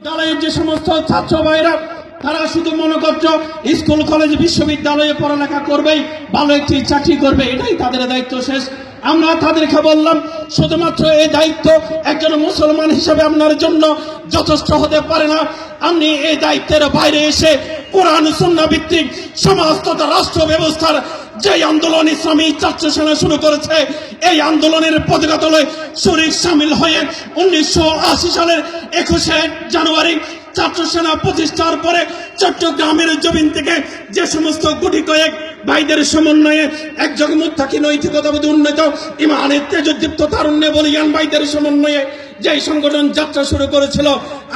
বিদ্যালয়ের যে সমস্ত ছাত্র ভাইরা তারা শুধু মনে করছ স্কুল, কলেজ, বিশ্ববিদ্যালয়ে পড়ালেখা করবেই, ভালো একটি চাকরি করবে, এটাই তাদের দায়িত্ব শেষ। আমরা তাদেরকে বললাম, শুধুমাত্র এই দায়িত্ব একজন মুসলমান হিসেবে আপনার জন্য যথেষ্ট হতে পারে না। আপনি এই দায়িত্বের বাইরে এসে কোরআন সুন্না ভিত্তিক সমাজ তথা রাষ্ট্র ব্যবস্থার যে আন্দোলন ইসলামী ছাত্র সেনা শুরু করেছে, এই আন্দোলনের পতাকা তলে শরীর সামিল হয়ে উনিশশো আশি সালের একুশে জানুয়ারি ছাত্র সেনা প্রতিষ্ঠার পরে চট্টগ্রামের জমিন থেকে যে সমস্ত গুটি কয়েক ভাইদের সমন্বয়ে একজন মুত্তাকি নৈতিকতাবোধ উন্নত ইমানের তেজদীপ্ত তারুণ্যে বলিয়ান ভাইদের সমন্বয়ে যে সংগঠন যাত্রা শুরু করেছিল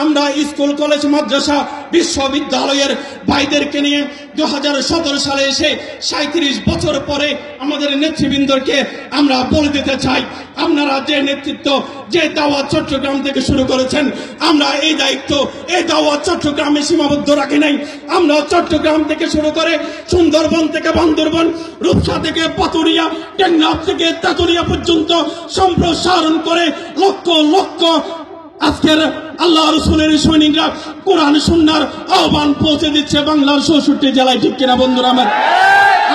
আমরা স্কুল, কলেজ, মাদ্রাসা, বিশ্ববিদ্যালয়ের ভাইদেরকে নিয়ে দু হাজার সতেরো সালে এসে সাঁত্রিশ বছর পরে আমাদের নেতৃবৃন্দকে আমরা বলে দিতে চাই, আপনারা যে নেতৃত্ব, যে দাওয়া চট্টগ্রাম থেকে শুরু করেছেন, আমরা এই দায়িত্ব, এই দাওয়া চট্টগ্রামে সীমাবদ্ধ রাখি নাই। আমরা চট্টগ্রাম থেকে শুরু করে সুন্দরবন থেকে বান্দরবন, রূপসা থেকে পাতুরিয়া টেঙ্গাপ থেকে তেতুলিয়া পর্যন্ত সম্প্রসারণ করে লক্ষ লক্ষ আজকের আল্লাহ রসুলের সৈনিকরা কোরআন সুন্নার আহ্বান পৌঁছে দিচ্ছে বাংলার চৌষট্টি জেলায়, ঠিক কিনা বন্ধুরা আমার?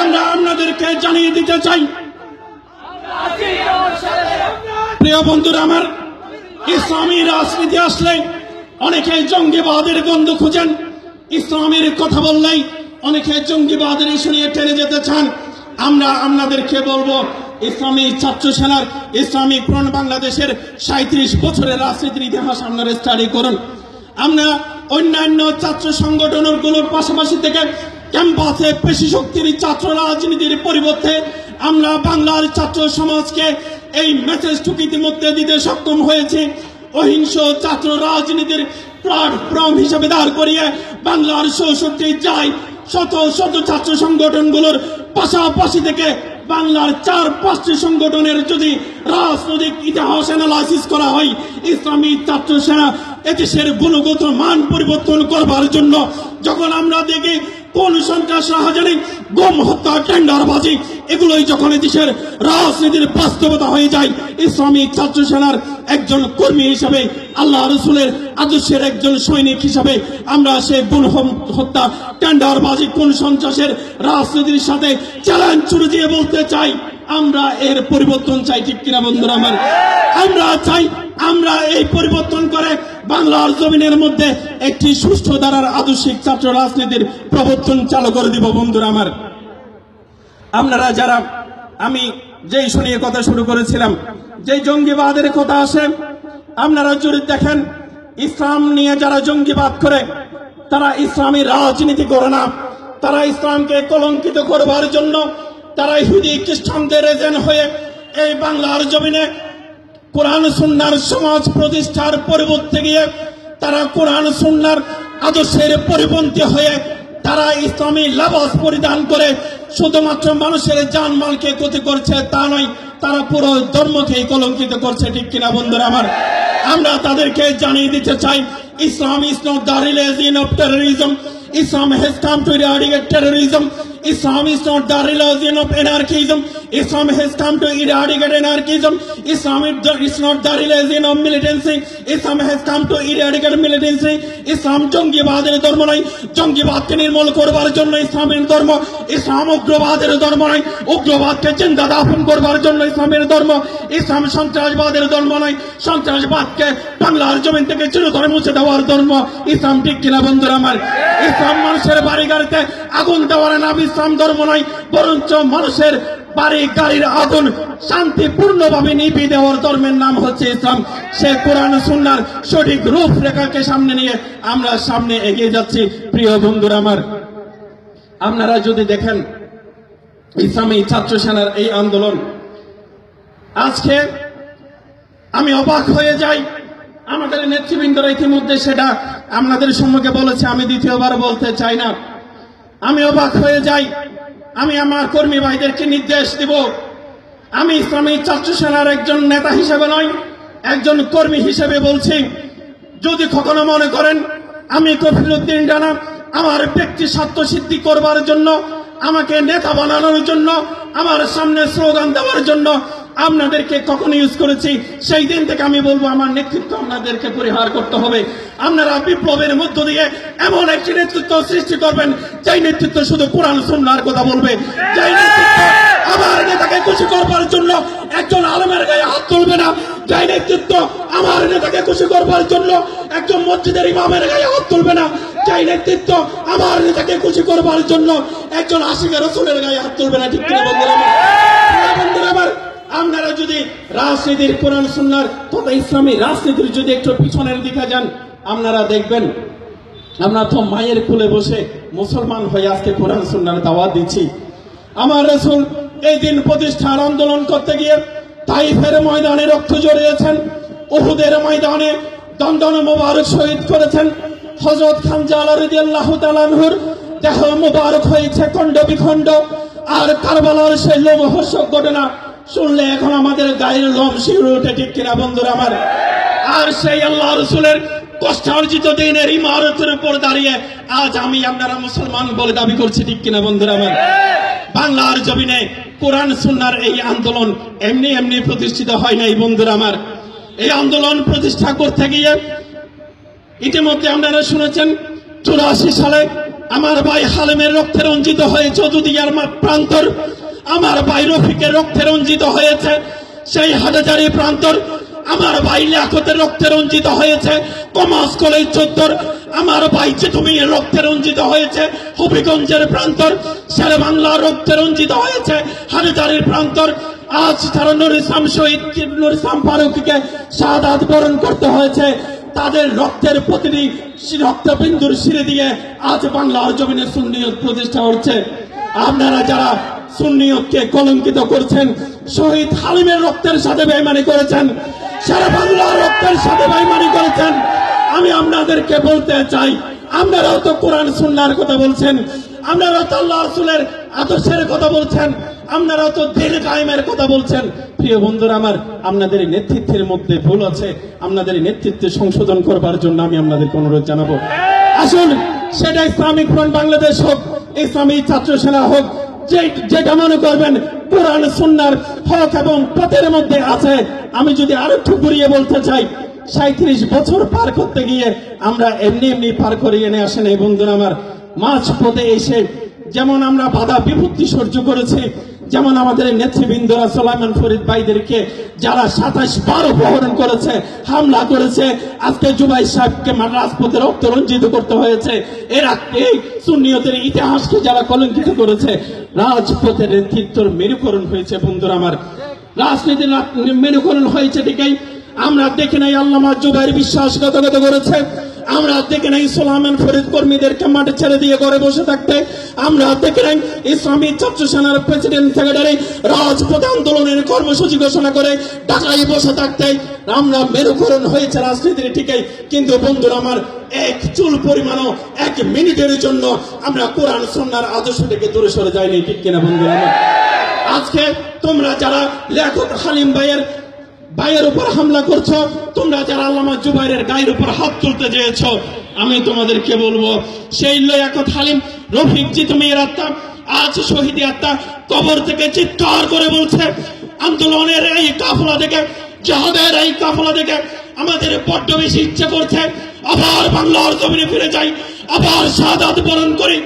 আমরা আপনাদেরকে জানিয়ে দিতে চাই। প্রিয় বন্ধুরা আমার, ইসলামী রাজনীতি আসলে অনেকে জঙ্গিবাদের গন্ধ খুঁজেন, ইসলামের কথা বললেই অনেকে জঙ্গিবাদের ইস্যু নিয়ে টেনে যেতে চান। আমরা আপনাদেরকে বলব ইসলামী ছাত্র সেনার ইসলামিক ফ্রন্ট বাংলাদেশের সাঁত্রিশ বছরের রাজনীতির ইতিহাস আপনারা স্টাডি করুন। আমরা অন্যান্য ছাত্র সংগঠনগুলোর পাশাপাশি থেকে ক্যাম্পাসে পেশি শক্তির ছাত্র রাজনীতির পরিবর্তে আমরা বাংলার ছাত্র সমাজকে এই মেসেজটুকু ইতিমধ্যে দিতে সক্ষম হয়েছে। অহিংস ছাত্র রাজনীতির প্ল্যাটফর্ম হিসেবে দাঁড় করিয়ে বাংলার চৌষট্টি যায় শত শত ছাত্র সংগঠনগুলোর পাশাপাশি থেকে বাংলার চার পাঁচটি সংগঠনের যদি রাজনৈতিক ইতিহাস অ্যানালাইসিস করা হয়, ইসলামী ছাত্র সেনা এদেশের গুণগত মান পরিবর্তন করবার জন্য যখন আমরা দেখি কোন সংখ্যা শাহজানি গম হত্যা, টেন্ডারবাজি, এগুলোই যখন এদেশের রাজনীতির বাস্তবতা হয়ে যায়, ইসলামী ছাত্র সেনার একজন কর্মী হিসাবে, আল্লাহ রসুলের আদর্শের একজন সৈনিক হিসাবে আমরা সে গুণ হত্যা, টেন্ডারবাজি, কোন সন্ত্রাসের রাজনীতির সাথে চ্যালেঞ্জ ছুড়ে দিয়ে বলতে চাই, আমরা এর পরিবর্তন চাই, ঠিক কিনা বন্ধুরা আমার? আমরা চাই, আমরা এই পরিবর্তন করে বাংলার জমিনের মধ্যে একটি সুষ্ঠু ধারার আদর্শিক ছাত্র রাজনীতির প্রবর্তন চালু করে দিব বন্ধুরা আমার। আপনারা যারা আমি যেই শুনিয়ে কথা শুরু করেছিলাম যে জঙ্গিবাদের কথা আসে, আপনারা যদি দেখেন, ইসলাম নিয়ে যারা জঙ্গিবাদ করে, তারা ইসলামী রাজনীতি করে না। তারা ইসলামকে কলঙ্কিত করবার জন্য তারা ইহুদি খ্রিস্টানদের এজেন্ট হয়ে এই বাংলার জমিনে কোরআন সুন্নার সমাজ প্রতিষ্ঠার পরিবর্তে গিয়ে তারা কোরআন সুন্নার আদর্শের পরিপন্থী হয়ে তারা ইসলামী লাবাস পরিধান করে শুধুমাত্র মানুষের জানমালকে ক্ষতি করছে তা নয়, তারা পুরো ধর্মকেই কলঙ্কিত করছে, ঠিক কিনা বন্ধুরা আমার আমরা তাদেরকে জানিয়ে দিতে চাই, Islam is not the of terrorism Islam has come to eradicate terrorism. Islam is the religion of anarchism. Islam has come to eradicate anarchism. Islam is not the religion of militancy. Islam has come to eradicate militancy. Islam জঙ্গিবাদের ধর্ম নয় জঙ্গিবাদকে নির্মূল করবার জন্য ইসলামের ধর্ম। ইসলাম উগ্রবাদের ধর্ম নয় উগ্রবাদকে চিন্তা দাফন করবার জন্য ইসলামের ধর্ম। ইসলাম সন্ত্রাসবাদের ধর্ম নয় সন্ত্রাসবাদকে বাংলার জমিন থেকে চিরতরে মুছে দেওয়ার ধর্ম। ইসলাম ঠিক কিনা বন্ধুরা আমার? ইসলাম মানুষের বাড়ি গাড়িতে আগুন দেওয়ার নাম ইসলাম ধর্ম নয় বরঞ্চ মানুষের বাড়ি গাড়ির আগুন শান্তিপূর্ণভাবে নিভিয়ে দেওয়ার ধর্মের নাম হচ্ছে ইসলাম। সে কোরআন সুন্নার সঠিক রূপরেখাকে সামনে নিয়ে আমরা সামনে এগিয়ে যাচ্ছি। প্রিয় বন্ধুরা আমার, আপনারা যদি দেখেন ইসলামী ছাত্র সেনার এই আন্দোলন, আজকে আমি অবাক হয়ে যাই। আমাদের নেতৃবৃন্দরা ইতিমধ্যে সেটা আপনাদের সম্মুখে বলেছে, আমি দ্বিতীয়বার বলতে চাই না। আমি অবাক হয়ে যাই আমি আমার কর্মী ভাইদেরকে নির্দেশ দিব। আমি ইসলামী ছাত্র সেনার একজন নেতা হিসেবে নয় একজন কর্মী হিসেবে বলছি, যদি কখনো মনে করেন, আমি কফিলুদ্দিন ডানা আমার ব্যক্তি স্বার্থ সিদ্ধি করবার জন্য, আমাকে নেতা বানানোর জন্য, আমার সামনে স্লোগান দেওয়ার জন্য আপনাদেরকে কখন ইউজ করেছি? সেই দিন থেকে আমি বলব, আমার নেতৃত্ব আপনাদেরকে পরিহার করতে হবে। আপনারা বিপ্লবের মধ্য দিয়ে এমন একটি নেতৃত্ব সৃষ্টি করবেন, যেই নেতৃত্ব শুধু কোরআন সুন্নার কথা বলবে। যেই নেতৃত্ব আমার নেতাকে খুশি করবার জন্য একজন আলমের গায়ে হাত তুলবে না, যেই নেতৃত্ব আমার নেতাকে খুশি করবার জন্য একজন মসজিদের ইমামের গায়ে হাত তুলবে না, যেই নেতৃত্ব আমার নেতাকে খুশি করবার জন্য একজন আশিকের রসুলের গায়ে হাত তুলবে না। ঠিক বন্ধুরা? রাজনীতির কোরআন, সুন্নার তথা ইসলামী রাজনীতির যদি একটু পিছনের দিকে যান, আপনারা দেখবেন, আমরা তো মায়ের কোলে বসে মুসলমান হয়ে আজকে কোরআন, সুন্নার দাওয়া দিচ্ছি। আমার রসুল এই দিন প্রতিষ্ঠার আন্দোলন করতে গিয়ে তাইফের ময়দানে রক্ত জড়িয়েছেন, উহুদের ময়দানে দন্দন মোবারক শহীদ করেছেন। হজরত খান জালারদি আল্লাহ তালানহুর দেহ মোবারক হয়েছে খণ্ড বিখণ্ড। আর কারবালার সেই লোমহর্ষক ঘটনা শুনলে এখন আমাদের গায়ের লোম শিউরে ওঠে ঠিক কিনা বন্ধুরা আমার? আর সেই আল্লাহ রসুলের কষ্টার্জিত দিনের ইমারতের উপর দাঁড়িয়ে আজ আমি আপনারা মুসলমান বলে দাবি করছি ঠিক কিনা বন্ধুরা আমার? বাংলার জমিনে কোরআন, সুন্নার এই আন্দোলন এমনি এমনি প্রতিষ্ঠিত হয় নাই বন্ধুরা আমার। এই আন্দোলন প্রতিষ্ঠা করতে গিয়ে ইতিমধ্যে আপনারা শুনেছেন, চুরাশি সালে আমার ভাই হালেমের রক্তে রঞ্জিত হয়ে চৌধুদিয়ার প্রান্তর আমার ভাই রফিকের রক্তে রঞ্জিত হয়েছে। সেই হাটাজারি প্রান্তর আমার ভাই লিয়াকতের রক্তে রঞ্জিত হয়েছে। কমাস কলেজ চত্বর আমার ভাই চেতুমির রক্তে রঞ্জিত হয়েছে। হবিগঞ্জের প্রান্তর শেরে বাংলা রক্তে রঞ্জিত হয়েছে। হাটাজারির প্রান্তর আজ তারা নুর ইসলাম শহীদ নুর ইসলাম ফারুককে শাহাদাত বরণ করতে হয়েছে। তাদের রক্তের প্রতিটি রক্তবিন্দুর সিঁড়ে দিয়ে আজ বাংলার জমিনে সুন্নিয়ত প্রতিষ্ঠা হচ্ছে। আপনারা যারা সুন্নিয়তকে কলঙ্কিত করছেন। শহীদ হালিমের রক্তের সাথে বেইমানি করেছেন। সারা বাংলার রক্তের সাথে বেইমানি করেছেন। আমি আপনাদেরকে বলতে চাই, আপনারাও তো কোরআন, সুন্নার কথা বলছেন। আপনারাও তো আল্লাহ রসুলের আদর্শের কথা বলছেন। আপনারাও তো দিন কায়েমের কথা বলছেন। প্রিয় বন্ধুরা আমার, আপনাদের নেতৃত্বের মধ্যে ভুল আছে। আপনাদের নেতৃত্বে সংশোধন করবার জন্য আমি আপনাদেরকে অনুরোধ জানাব। আসুন, সেটা ইসলামিক ফ্রন্ট বাংলাদেশ হোক, ইসলামী ছাত্র সেনা হোক যে, যেটা মনে করবেন, কোরআন, সুন্নার হক এবং পথের মধ্যে আছে। আমি যদি আরও একটু ঘুরিয়ে বলতে চাই সাঁত্রিশ বছর পার করতে গিয়ে আমরা এমনি এমনি পার করিয়ে নিয়ে আসেন। এই বন্ধুরা আমার মাছ পথে এসে যেমন আমরা বাধা বিপত্তি সহ্য করেছি যেমন আমাদের নেতৃবৃন্দরা সোলাইমান ফরিদ ভাইদেরকে যারা সাতাশ বার অপহরণ করেছে, হামলা করেছে, আজকে জুবাই সাহেবকে মা- রাজপথে রক্ত রঞ্জিত করতে হয়েছে। এরা এই সুন্নিয়তের ইতিহাসকে যারা কলঙ্কিত করেছে, রাজপথের নেতৃত্বর মেরুকরণ হয়েছে বন্ধুরা আমার। রাজনীতির মেরুকরণ হয়েছে ঠিকই। আমরা দেখি নাই আল্লামা জুবাইর বিশ্বাসঘাতকতা করেছে। আমরা দেখে নাই সোলামান ফরিদ কর্মীদেরকে মাঠে ছেড়ে দিয়ে ঘরে বসে থাকতে। আমরা দেখে নাই ইসলামী ছাত্র সেনার প্রেসিডেন্ট সেক্রেটারি রাজপথ আন্দোলনের কর্মসূচি ঘোষণা করে ঢাকায় বসে থাকতে। আমরা মেরুকরণ হয়েছে রাজনীতির ঠিকই। কিন্তু বন্ধুরা আমার এক চুল পরিমাণও এক মিনিটের জন্য আমরা কোরআন সন্ন্যার আদর্শ থেকে দূরে সরে যাইনি, ঠিক কিনা বন্ধুরা আজকে তোমরা যারা লেখক হালিম ভাইয়ের ভাইয়ের উপর হামলা করছ, তোমরা যারা আল্লামা জুবাইরের গায়ের উপর হাত তুলতে চেয়েছ, আমি তোমাদেরকে বলব, সেই লয়াকত হালিম, রফিক জি, তুমি এর আত্মা, আজ শহীদ আত্মা কবর থেকে চিৎকার করে বলছে, আন্দোলনের এই কাফলা দেখে, জাহাদের এই কাফলা দেখে আমাদের বড্ড বেশি ইচ্ছে করছে, আবার বাংলার জমিনে ফিরে যাই, আবার সাদাত বরণ করি,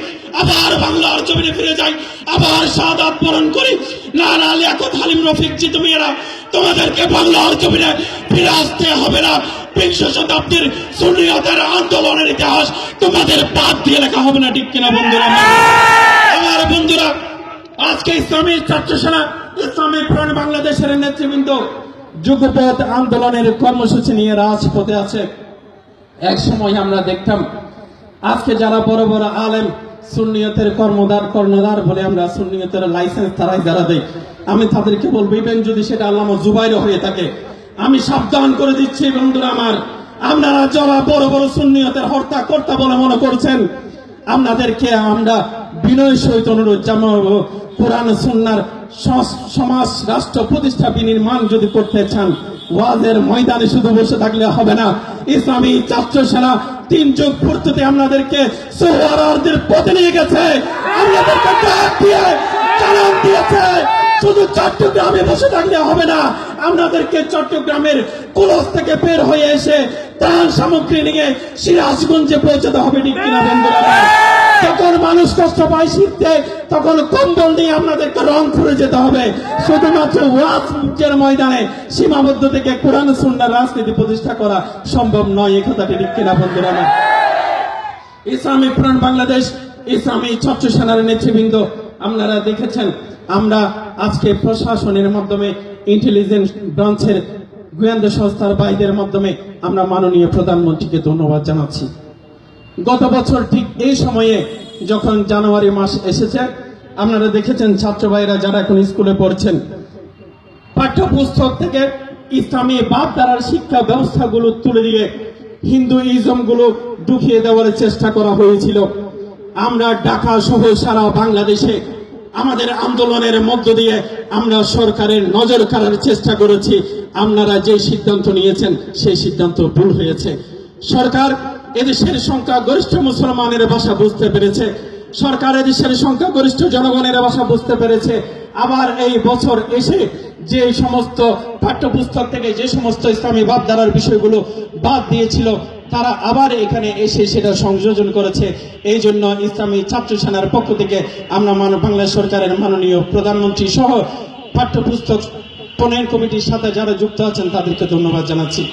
আবার বাংলার জমিনে ফিরে যাই, আবার সাদাত বরণ করি। না না লিয়াকত হালিম, রফিক জি, তুমি এরা তোমাদেরকে বাংলার জমিনে ফিরে আসতে হবে না। বিংশ শতাব্দীর সুনিয়তের আন্দোলনের ইতিহাস তোমাদের বাদ দিয়ে লেখা হবে না, ঠিক কিনা বন্ধুরা? আমার বন্ধুরা, আজকে ইসলামী ছাত্র সেনা, ইসলামী ফ্রন্ট বাংলাদেশের নেতৃবৃন্দ যুগপথ আন্দোলনের কর্মসূচি নিয়ে রাজপথে আছে। এক সময় আমরা দেখতাম, আজকে যারা বড় বড় আলেম সুন্নিয়তের কর্মদার, কর্ণধার বলে আমরা সুন্নিয়তের লাইসেন্স তারাই যারা দেয় আমি তাদেরকে বলব ইভেন যদি সেটা আল্লামা জুবাইর হয়ে থাকে, আমি সাবধান করে দিচ্ছি বন্ধুরা আমার। আপনারা যারা বড় বড় সুন্নিয়তের হত্যা কর্তা বলে মনে করছেন, আপনাদেরকে আমরা বিনয় সহিত অনুরোধ জানাব, কোরআন, সুন্নার সমাজ রাষ্ট্র প্রতিষ্ঠা বিনির্মাণ যদি করতে চান, ওয়াজের ময়দানে শুধু বসে থাকলে হবে না। ইসলামী ছাত্র সেনা তিন যুগ পূর্তিতে আপনাদেরকে সোহরারদের পথে নিয়ে গেছে। আপনাদেরকে দিয়েছে। শুধু চট্টগ্রামে বসে থাকলে হবে না। আপনাদেরকে চট্টগ্রামের কুলস থেকে বের হয়ে এসে ত্রাণ সামগ্রী নিয়ে সিরাজগঞ্জে পৌঁছাতে হবে, ঠিক কিনা, বন্ধুরা? যখন মানুষ কষ্ট পায় শীতে, তখন কম্বল নিয়ে আপনাদেরকে রং করে যেতে হবে। শুধুমাত্র ময়দানে সীমাবদ্ধ থেকে কোরআন সুন্নার রাজনীতি প্রতিষ্ঠা করা সম্ভব নয়, এই কথাটি ঠিক কিনা, বন্ধুরা? ইসলামী প্রাণ বাংলাদেশ, ইসলামী ছাত্র সেনার নেতৃবৃন্দ, আপনারা দেখেছেন, আমরা আজকে প্রশাসনের মাধ্যমে ইন্টেলিজেন্স ব্রাঞ্চের গোয়েন্দা সংস্থার বাইদের মাধ্যমে আমরা মাননীয় প্রধানমন্ত্রীকে ধন্যবাদ জানাচ্ছি। গত বছর ঠিক এই সময়ে যখন জানুয়ারি মাস এসেছে, আপনারা দেখেছেন ছাত্র ভাইরা যারা এখন স্কুলে পড়ছেন, পাঠ্যপুস্তক থেকে ইসলামী বাপধারার শিক্ষা ব্যবস্থাগুলো তুলে দিয়ে হিন্দু ইজমগুলো ঢুকিয়ে দেওয়ার চেষ্টা করা হয়েছিল। আমরা ঢাকা সহ সারা বাংলাদেশে আমাদের আন্দোলনের মধ্য দিয়ে আমরা সরকারের নজর কাড়ার চেষ্টা করেছি। আপনারা যে সিদ্ধান্ত নিয়েছেন, সেই সিদ্ধান্ত ভুল হয়েছে। সরকার এদেশের সংখ্যা গরিষ্ঠ মুসলমানের ভাষা বুঝতে পেরেছে। সরকার এদেশের সংখ্যা গরিষ্ঠ জনগণের ভাষা বুঝতে পেরেছে। আবার এই বছর এসে যে সমস্ত পাঠ্যপুস্তক থেকে যে সমস্ত ইসলামী ভাবধারার বিষয়গুলো বাদ দিয়েছিল তারা আবার এখানে এসে সেটা সংযোজন করেছে। এই জন্য ইসলামী ছাত্র সেনার পক্ষ থেকে আমরা মান, বাংলাদেশ সরকারের মাননীয় প্রধানমন্ত্রী সহ পাঠ্যপুস্তক প্রণয়ন কমিটির সাথে যারা যুক্ত আছেন তাদেরকে ধন্যবাদ জানাচ্ছি।